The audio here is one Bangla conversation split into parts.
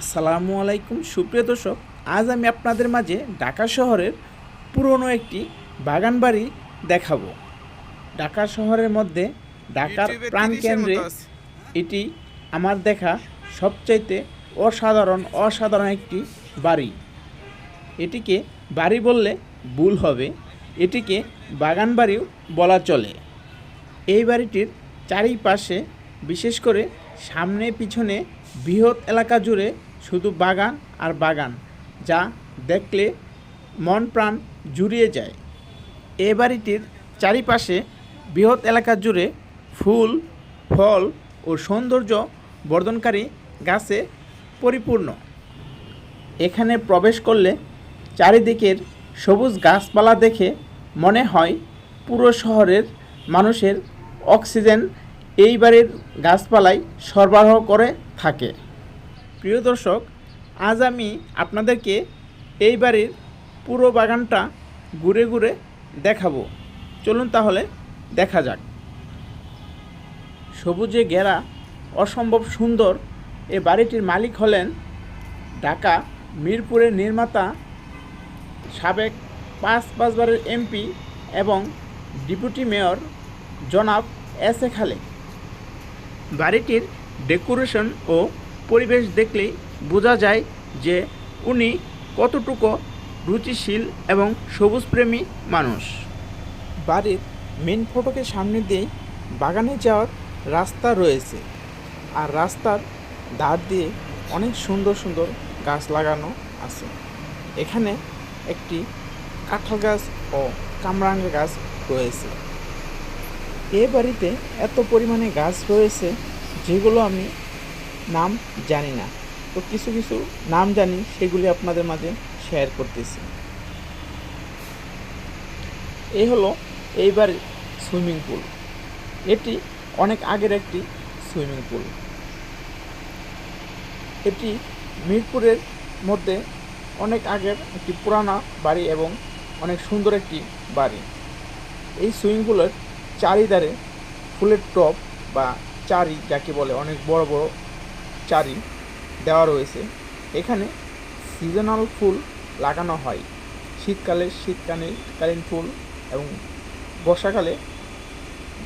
আসসালামু আলাইকুম সুপ্রিয় দর্শক আজ আমি আপনাদের মাঝে ঢাকা শহরের পুরনো একটি বাগান বাড়ি দেখাবো। ঢাকা শহরের মধ্যে ঢাকার প্রাণকেন্দ্রে 30 এর মতো আছে। এটি আমার দেখা সবচাইতে অসাধারণ অসাধারণ একটি বাড়ি। এটিকে বাড়ি বললে ভুল হবে এটিকে বাগান বাড়িও বলা চলে। এই বাড়িটির চারিপাশে বিশেষ করে সামনে পিছনে বৃহৎ এলাকা জুড়ে শুধু বাগান আর বাগান, যা দেখলে মন প্রাণ জুড়িয়ে যায়। এ বাড়িটির চারিপাশে বৃহৎ এলাকা জুড়ে ফুল, ফল ও সৌন্দর্য বর্ধনকারী গাছে পরিপূর্ণ। এখানে প্রবেশ করলে চারিদিকের সবুজ গাছপালা দেখে মনে হয় পুরো শহরের মানুষের অক্সিজেন এই বাড়ির গাছপালাই সরবরাহ করে থাকে। প্রিয় দর্শক, আজ আমি আপনাদেরকে এই বাড়ির পুরো বাগানটা ঘুরে ঘুরে দেখাবো। চলুন তাহলে দেখা যাক। সবুজে ঘেরা, অসম্ভব সুন্দর এ বাড়িটির মালিক হলেন ঢাকা মিরপুরের নির্মাতা, সাবেক পাঁচ পাঁচবারের এমপি এবং ডেপুটি মেয়র জনাব এস এ খালেক বাড়িটির ডেকোরেশন ও পরিবেশ দেখলেই বোঝা যায় যে উনি কতটুকু রুচিশীল এবং সবুজপ্রেমী মানুষ। বাড়ির মেন ফটকের সামনে দিয়েই বাগানে যাওয়ার রাস্তা রয়েছে আর রাস্তার ধার দিয়ে অনেক সুন্দর সুন্দর গাছ লাগানো আছে। এখানে একটি কাঁঠাল গাছ ও কামরাঙ্গা গাছ রয়েছে। এ বাড়িতে এত পরিমাণে গাছ রয়েছে যেগুলো আমি নাম জানি না। তো কিছু কিছু নাম জানি, সেগুলি আপনাদের মাঝে শেয়ার করতেছি। এই হলো এইবার সুইমিং পুল এটি অনেক আগের একটি সুইমিং পুল এটি মিরপুরের মধ্যে অনেক আগের একটি পুরানা বাড়ি এবং অনেক সুন্দর একটি বাড়ি। এই সুইমিং পুলের চারিধারে ফুলের টব বা চারি, যাকে বলে অনেক বড় বড় চারি দেওয়া রয়েছে। এখানে সিজনাল ফুল লাগানো হয়। শীতকালে শীতকালে কালীন ফুল এবং বর্ষাকালে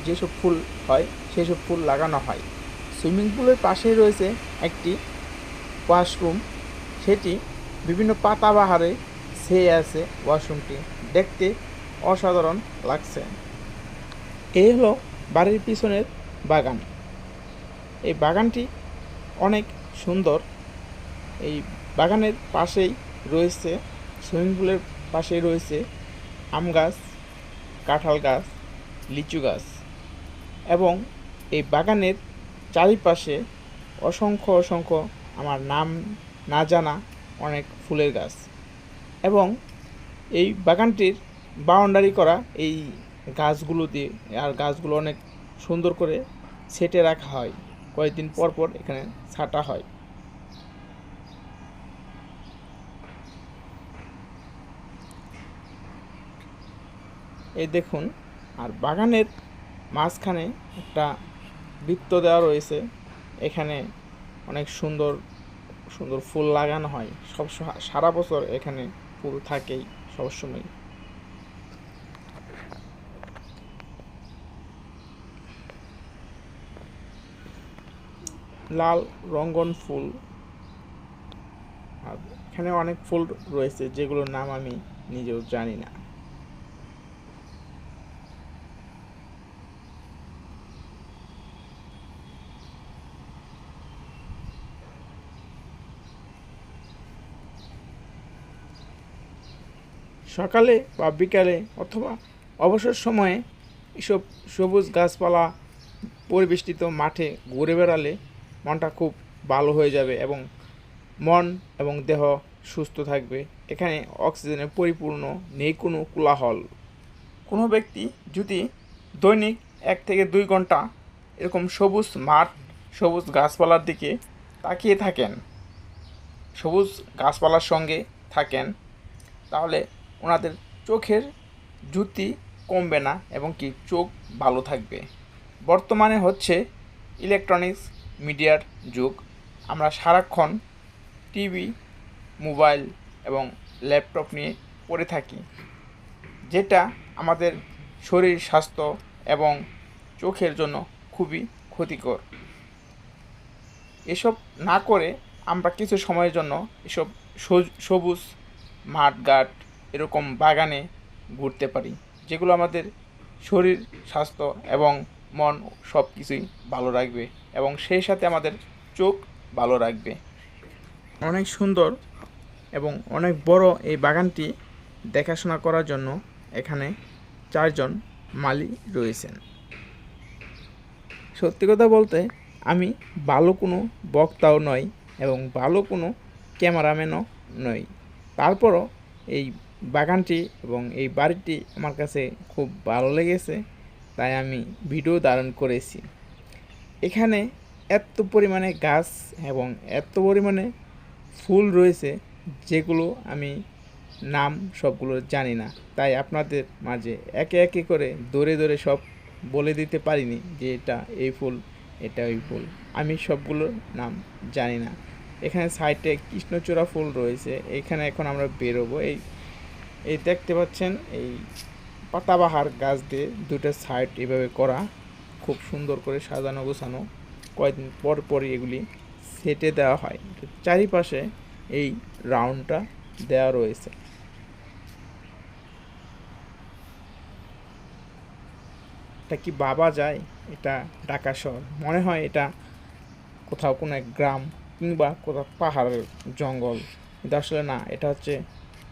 যেসব ফুল হয়, সেসব ফুল লাগানো হয়। সুইমিং পুলের পাশেই রয়েছে একটি ওয়াশরুম। সেটি বিভিন্ন পাতাবাহারে ছেয়ে আছে ওয়াশরুমটি। দেখতে অসাধারণ লাগছে। এই হলো বাড়ির পিছনের বাগান। এই বাগানটি অনেক সুন্দর। এই বাগানের পাশেই রয়েছে, সুইমিং পুলের পাশেই রয়েছে আম গাছ, কাঁঠাল গাছ, লিচু গাছ এবং এই বাগানের চারিপাশে অসংখ্য অসংখ্য আমার নাম না জানা অনেক ফুলের গাছ এবং এই বাগানটির বাউন্ডারি করা এই গাছগুলো দিয়ে, আর গাছগুলো অনেক সুন্দর করে সেটে রাখা হয়। কয়েকদিন পর পর এখানে ছাটা হয়। এই দেখুন, আর বাগানের মাঝখানে একটা বৃত্ত দেওয়া রয়েছে। এখানে অনেক সুন্দর সুন্দর ফুল লাগানো হয়। সব সারা বছর এখানে ফুল থাকেই সবসময় লাল রঙ্গন ফুল। আর এখানে অনেক ফুল রয়েছে, যেগুলোর নাম আমি নিজেও জানি না। সকালে বা বিকালে অথবা অবসর সময়ে এসব সবুজ গাছপালা পরিবেষ্টিত মাঠে ঘুরে বেড়ালে মনটা খুব ভালো হয়ে যাবে এবং মন এবং দেহ সুস্থ থাকবে। এখানে অক্সিজেনে পরিপূর্ণ নেই কোনো কোলাহল। কোনো ব্যক্তি যদি দৈনিক এক থেকে দুই ঘণ্টা এরকম সবুজ মাঠ, সবুজ গাছপালার দিকে তাকিয়ে থাকেন, সবুজ গাছপালার সঙ্গে থাকেন, তাহলে ওনাদের চোখের জ্যোতি কমবে না এবং কি চোখ ভালো থাকবে। বর্তমানে হচ্ছে ইলেকট্রনিক্স মিডিয়ার যুগ। আমরা সারাক্ষণ টিভি, মোবাইল এবং ল্যাপটপ নিয়ে পড়ে থাকি, যেটা আমাদের শরীর স্বাস্থ্য এবং চোখের জন্য খুবই ক্ষতিকর। এসব না করে আমরা কিছু সময়ের জন্য এসব সবুজ মাঠঘাট এরকম বাগানে ঘুরতে পারি, যেগুলো আমাদের শরীর স্বাস্থ্য এবং মন সব কিছুই ভালো রাখবে এবং সেই সাথে আমাদের চোখ ভালো রাখবে। অনেক সুন্দর এবং অনেক বড় এই বাগানটি দেখাশোনা করার জন্য এখানে চারজন মালি রয়েছেন। সত্যি কথা বলতে আমি ভালো কোনো বক্তাও নই এবং ভালো কোনো ক্যামেরাম্যানও নই। তারপরও এই বাগানটি এবং এই বাড়িটি আমার কাছে খুব ভালো লেগেছে। তাই আমি ভিডিও ধারণ করেছি। এখানে এত পরিমাণে গাছ এবং এত পরিমাণে ফুল রয়েছে যেগুলো আমি নাম সবগুলো জানি না। তাই আপনাদের মাঝে একে একে করে ধরে ধরে সব বলে দিতে পারিনি যে এটা এই ফুল, এটা ওই ফুল। আমি সবগুলোর নাম জানি না। এখানে সাইডে কৃষ্ণচূড়া ফুল রয়েছে। এখানে এখন আমরা বেরোবো। এই এই দেখতে পাচ্ছেন, এই পাতাবাহার গাছ দিয়ে দুটো সাইড এভাবে করা, খুব সুন্দর করে সাজানো গোছানো। কয়েকদিন পর পরই এগুলি সেটে দেওয়া হয়। চারিপাশে এই রাউন্ডটা দেওয়া রয়েছে। এটা কি বাবা যায়? এটা ঢাকা শহর। মনে হয় এটা কোথাও কোনো এক গ্রাম কিংবা কোথাও পাহাড়ের জঙ্গল। কিন্তু আসলে না, এটা হচ্ছে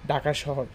ঢাকা শহর।